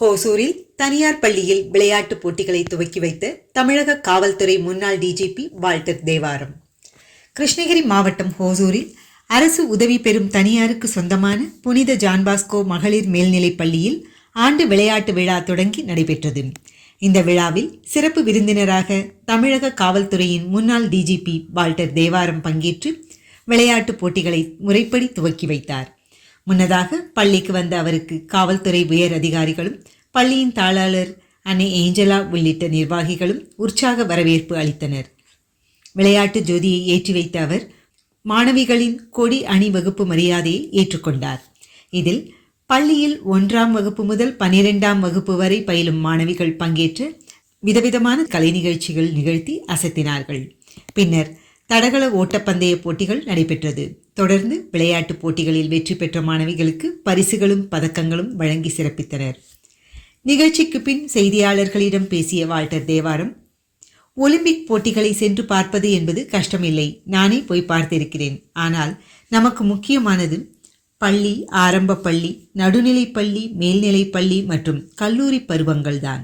ஹோசூரில் தனியார் பள்ளியில் விளையாட்டுப் போட்டிகளை துவக்கி வைத்த தமிழக காவல்துறை முன்னாள் டிஜிபி வால்டர் தேவாரம். கிருஷ்ணகிரி மாவட்டம் ஹோசூரில் அரசு உதவி பெறும் தனியாருக்கு சொந்தமான புனித ஜான்பாஸ்கோ மகளிர் மேல்நிலைப் பள்ளியில் ஆண்டு விளையாட்டு விழா தொடங்கி நடைபெற்றது. இந்த விழாவில் சிறப்பு விருந்தினராக தமிழக காவல்துறையின் முன்னாள் டிஜிபி வால்டர் தேவாரம் பங்கேற்று விளையாட்டுப் போட்டிகளை முறைப்படி துவக்கி வைத்தார். முன்னதாக பள்ளிக்கு வந்த அவருக்கு காவல்துறை உயர் அதிகாரிகளும் பள்ளியின் தாளாளர் அன்னை ஏஞ்சலா உள்ளிட்ட நிர்வாகிகளும் உற்சாக வரவேற்பு அளித்தனர். விளையாட்டு ஜோதியை ஏற்றி வைத்த அவர் மாணவிகளின் கொடி அணிவகுப்பு மரியாதையை ஏற்றுக்கொண்டார். இதில் பள்ளியில் ஒன்றாம் வகுப்பு முதல் பனிரெண்டாம் வகுப்பு வரை பயிலும் மாணவிகள் பங்கேற்று விதவிதமான கலை நிகழ்ச்சிகள் நிகழ்த்தி அசத்தினார்கள். பின்னர் தடகள ஓட்டப்பந்தய போட்டிகள் நடைபெற்றது. தொடர்ந்து விளையாட்டுப் போட்டிகளில் வெற்றி பெற்ற மாணவிகளுக்கு பரிசுகளும் பதக்கங்களும் வழங்கி சிறப்பித்தனர். நிகழ்ச்சிக்கு பின் செய்தியாளர்களிடம் பேசிய வால்டர் தேவாரம் ஒலிம்பிக் போட்டிகளை சென்று பார்ப்பது என்பது கஷ்டமில்லை. நானே போய் பார்த்திருக்கிறேன். ஆனால் நமக்கு முக்கியமானது பள்ளி ஆரம்ப பள்ளி நடுநிலை பள்ளி மேல்நிலைப் பள்ளி மற்றும் கல்லூரி பருவங்கள்தான்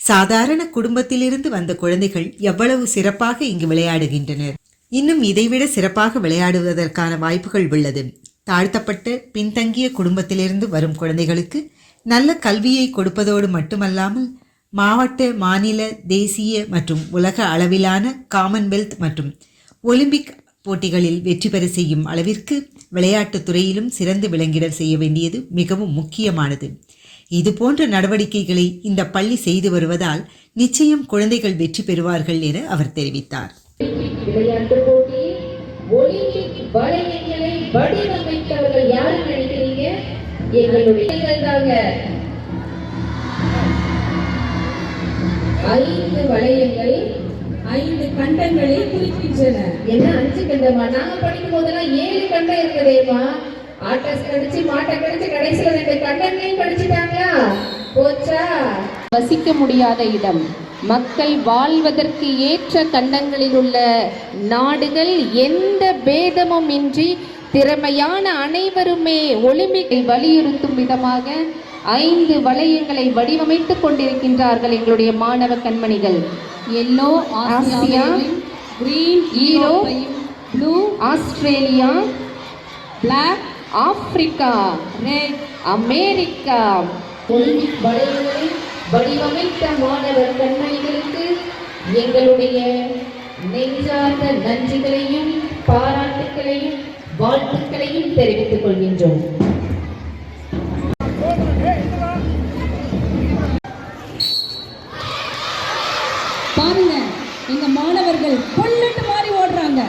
சாதாரண குடும்பத்திலிருந்து வந்த குழந்தைகள் எவ்வளவு சிறப்பாக இங்கு விளையாடுகின்றனர். இன்னும் இதைவிட சிறப்பாக விளையாடுவதற்கான வாய்ப்புகள் உள்ளது. தாழ்த்தப்பட்டு பின்தங்கிய குடும்பத்திலிருந்து வரும் குழந்தைகளுக்கு நல்ல கல்வியை கொடுப்பதோடு மட்டுமல்லாமல் மாவட்ட மாநில தேசிய மற்றும் உலக அளவிலான காமன்வெல்த் மற்றும் ஒலிம்பிக் போட்டிகளில் வெற்றி பெற செய்யும் அளவிற்கு விளையாட்டுத் துறையிலும் சிறந்து விளங்கிட செய்ய வேண்டியது மிகவும் முக்கியமானது. இதுபோன்ற நடவடிக்கைகளை இந்த பள்ளி செய்து வருவதால் நிச்சயம் குழந்தைகள் வெற்றி பெறுவார்கள் என அவர் தெரிவித்தார். விளையாட்டு போட்டியில் ஒலிம்பிக் வளையங்களை வடிவமைத்தவர்கள் யாரு நினைக்கிறீங்க? எங்களுடைய தாங்க. ஐந்து வளையங்கள் ஐந்து கண்டங்களை குறிக்கின்றன. என்ன அஞ்சு கண்டமா? நாங்க படிக்கும் போதெல்லாம் ஏழு கண்டம் இருக்குதேமா ஆட்டஸ் கடிச்சு மாட்டை கடிச்சு கடைசியில் ரெண்டு கண்டங்களையும் படிச்சுட்டாங்களா போச்சா? வசிக்க முடியாத இடம். மக்கள் வாழ்வதற்கு ஏற்ற கண்டங்களில் உள்ள நாடுகள் எந்த பேதமும் இன்றி திறமையான அனைவருமே ஒலிம்பிக்கை வலியுறுத்தும் விதமாக ஐந்து வளையங்களை வடிவமைத்துக் கொண்டிருக்கின்றார்கள் எங்களுடைய மாணவ கண்மணிகள். Yellow Asia, green Europe blue Australia black Africa red America. Olympic வளையங்களை வடிவமைத்த மாணவர் கண்மணிகளுக்கு எங்களுடைய நெஞ்சார்ந்த நன்றிகளையும் பாராட்டுகளையும் வாழ்த்துக்களையும் தெரிவித்துக் கொள்கின்றோம். பாருங்க மாணவர்கள் புல்லட் மாதிரி ஓடுறாங்க.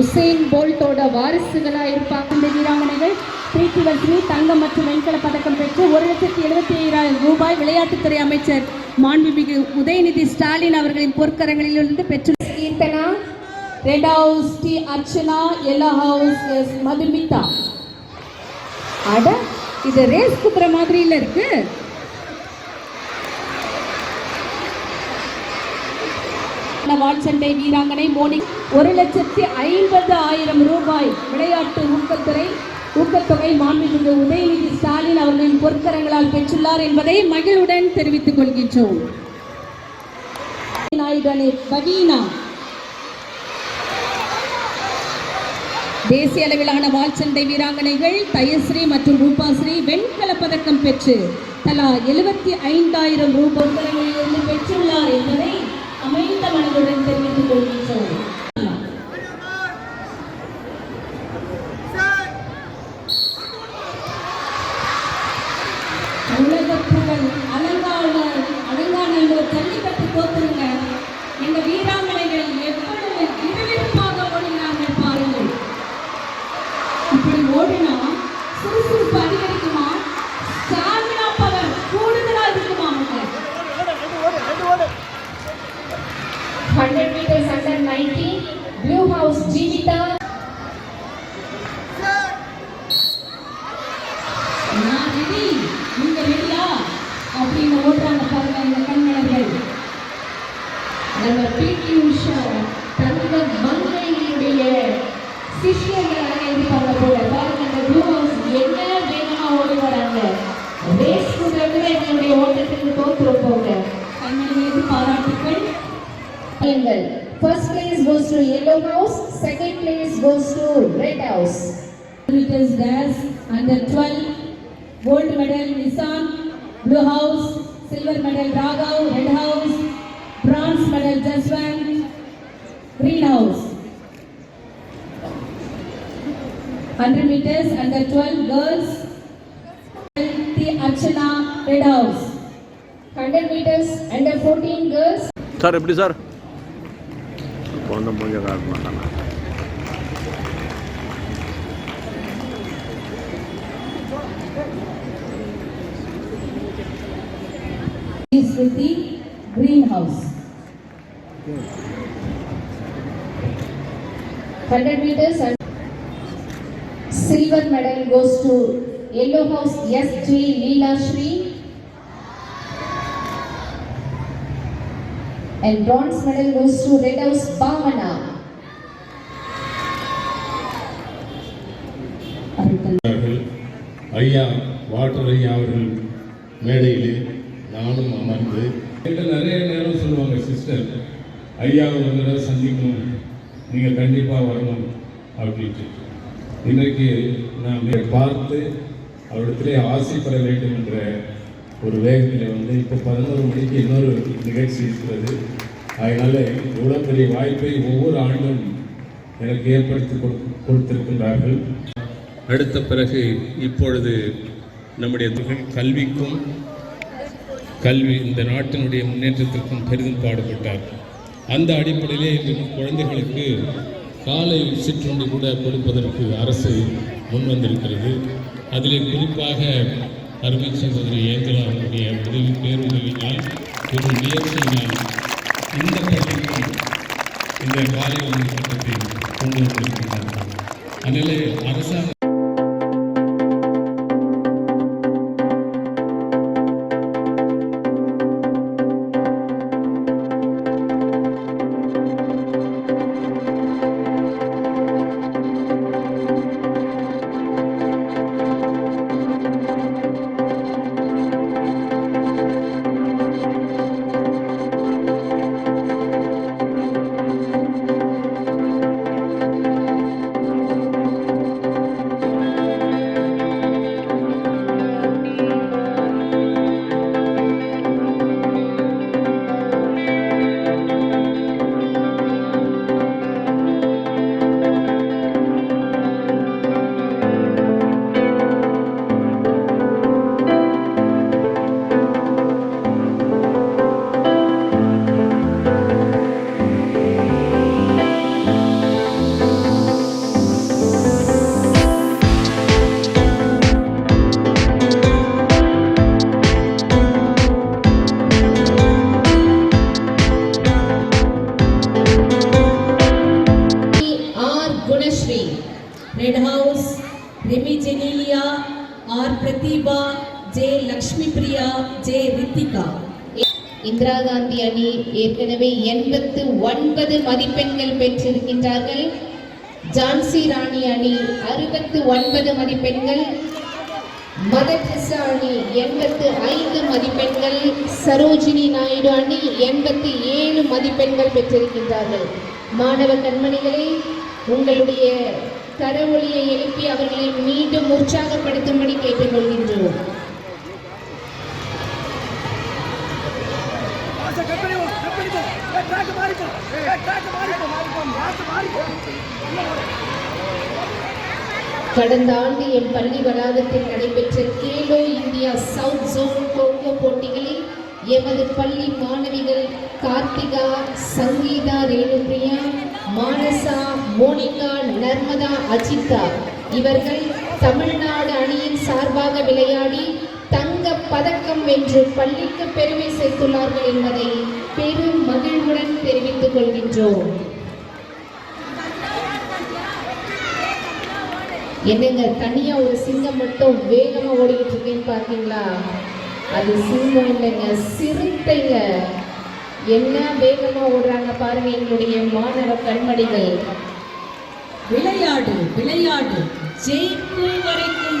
உசேன் போல்ட்டோட வாரிசுகளா இருப்பாங்க. இந்த வீராங்கனைகள் பிரீத்தி தங்கம் மற்றும் வெண்கல பதக்கம் பெற்று ஒரு லட்சத்தி எழுபத்தி ஐயாயிரம் ரூபாய் விளையாட்டுத்துறை அமைச்சர் மாண்புமிகு உதயநிதி ஸ்டாலின் அவர்களின் பொற்கரங்களிலிருந்து பெற்று Keerthana red house D Archana yellow house S Madhumitha. அட இது ரேஸ் குப்புற மாதிரியில் இருக்கு. வாட்சண்டை வீராங்கனை மோனி ஒரு லட்சத்தி ஐம்பது ஆயிரம் ரூபாய் விளையாட்டு ஊக்கத்துறை ஊக்கத்தொகை மாண்புமிகு உதயநிதி ஸ்டாலின் அவர்களின் பொற்கரங்களால் பெற்றுள்ளார் என்பதை மகிழ்வுடன் தெரிவித்துக் கொள்கின்றோம். நாயுடு பவீனா தேசிய அளவிலான வால்சண்டை வீராங்கனைகள் தயஸ்ரீ மற்றும் ரூபாஸ்ரீ வெண்கல பதக்கம் பெற்று தலா எழுபத்தி ஐந்தாயிரம் ரூபாய் பெற்றுள்ளார் என்பதை அமைந்த மனதுடன் தெரிவித்துக் கொள்கின்றோம். வராங்க ரேஸ் கூட இவங்களுடைய ஓட்டத்திற்கு தோற்றுரும் போங்க கைமணிகளுக்கு பாராட்டுக்கள் எங்கள் first place goes to yellow house second place goes to red house meters dash under 12 gold medal Nissan blue house silver medal Raghav red house bronze medal Jaswant green house 100 meters under 12 girls T Archana red house 100 meters under 14 girls sir எப்படி sir குழந்தை மூஞ்ச காட்ட மாட்டாங்க is with the green house 100 meters and silver medal goes to yellow house SJ Leela Shri And bronze medal goes to red house Bhavana ஐயா water ஐயா அவர்கள் மேடையிலே நானும் அமர்ந்து என்கிட்ட நிறைய நேரம் சொல்லுவாங்க சிஸ்டர் ஐயா ஒரு தடவை சந்திக்கணும். நீங்கள் கண்டிப்பாக வரணும். அப்படின்ட்டு. இன்றைக்கு நான் பார்த்து அவரிடத்திலே ஆசை பெற வேண்டும் என்ற ஒரு வேகத்தில் வந்து இப்போ பதினோரு மணிக்கு இன்னொரு நிகழ்ச்சி இருக்கிறது. அதனால் இவ்வளோ பெரிய வாய்ப்பை ஒவ்வொரு ஆண்டும் எனக்கு ஏற்படுத்தி கொடு- கொடுத்திருக்கின்றார்கள். அடுத்த பிறகு இப்பொழுது நம்முடைய துறை- கல்விக்கும் கல்வி இந்த நாட்டினுடைய முன்னேற்றத்திற்கும் பெரிதும் பாடுபட்டார். அந்த அடிப்படையிலே இன்று குழந்தைகளுக்கு காலை சிற்றுண்டி கூட கொடுப்பதற்கு அரசு முன்வந்திருக்கிறது. அதிலே குறிப்பாக அருமை சகோதரி ஏஞ்சலா அவருடைய உதவி பேருதவியினால் ஒரு முயற்சியினால் இந்த பள்ளிக்கும் இந்த காலை உணவு திட்டத்தை கொண்டு வந்திருக்கிறார்கள் அதனாலே அரசாங்கம் இந்திரா காந்தி அணி ஏற்கனவே எண்பத்து ஒன்பது மதிப்பெண்கள் பெற்றிருக்கின்றார்கள். ஜான்சி ராணி அணி அறுபத்து ஒன்பது மதிப்பெண்கள். மதகசா அணி எண்பத்து ஐந்து மதிப்பெண்கள். சரோஜினி நாயுடு அணி எண்பத்து ஏழு மதிப்பெண்கள் பெற்றிருக்கின்றார்கள். மாணவ கண்மணிகளே உங்களுடைய கரவொலியை எழுப்பி அவர்களை மீண்டும் உற்சாகப்படுத்தும்படி கேட்டுக்கொள்கின்றோம். கடந்த ஆண்டு என் பள்ளி வளாகத்தில் நடைபெற்ற Khelo India south zone cocoa போட்டிகளில் எமது பள்ளி மாணவிகள் கார்த்திகா சங்கீதா ரேணுபிரியா மானசா மோனிகா நர்மதா அஜிதா இவர்கள் தமிழ்நாடு அணியின் சார்பாக விளையாடி பதக்கம் வென்று பள்ளிக்கு பெருமை சேர்த்துள்ளார்கள் என்பதை பெரும் மகிழ்வுடன் தெரிவித்துக் கொள்கின்றோம். என்னங்க தனியா ஒரு சிங்கம் மட்டும் வேகமா ஓடிக்கிட்டு இருக்கேன்னு பாத்தீங்களா? அது சிங்கம் இல்லைங்க சிறுத்தைங்க. என்ன வேகமா ஓடுறாங்க பாருங்க எங்களுடைய மாணவ கண்மணிகள். விளையாடு விளையாடு. ஜெயிக்கும் வரைக்கும்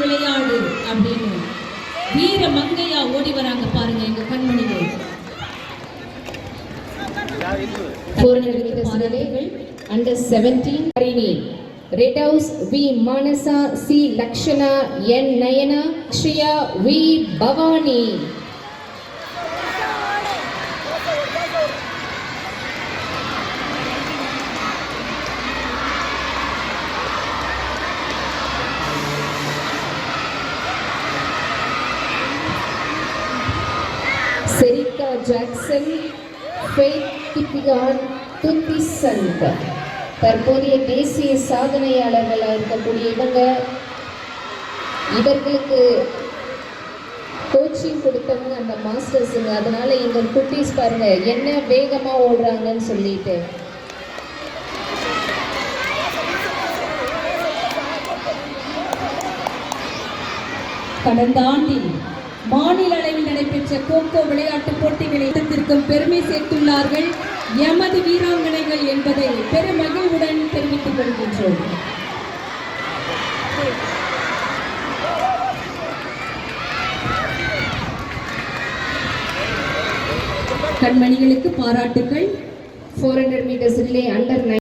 ஓடி வராங்க பாருங்க எங்க கண்மணிகள் under seventeen Harini red house V Manasa C Lakshana N Nayana Shriya V Bhavani Jackson Faith கிப்பிகான் துத்திசந்த் தற்போதைய தேசிய சாதனையாளர்களாக இருக்கக்கூடிய இவங்க இவர்களுக்கு கோச்சிங் கொடுத்தவங்க அந்த மாஸ்டர்ஸுங்க அதனால எங்க குட்டீஸ் பாருங்க என்ன வேகமா ஓடுறாங்கன்னு சொல்லிட்டு. கடந்த ஆண்டில் மாநில நடைபெற்ற கோகோ விளையாட்டு போட்டிகளை பெருமை சேர்த்துள்ளார்கள் எமது வீராங்கனைகள் என்பதை பெருமகிழ்வுடன் தெரிவித்துக் கொள்கின்றோம். கண்மணிகளுக்கு பாராட்டுக்கள். Four hundred meters relay under nine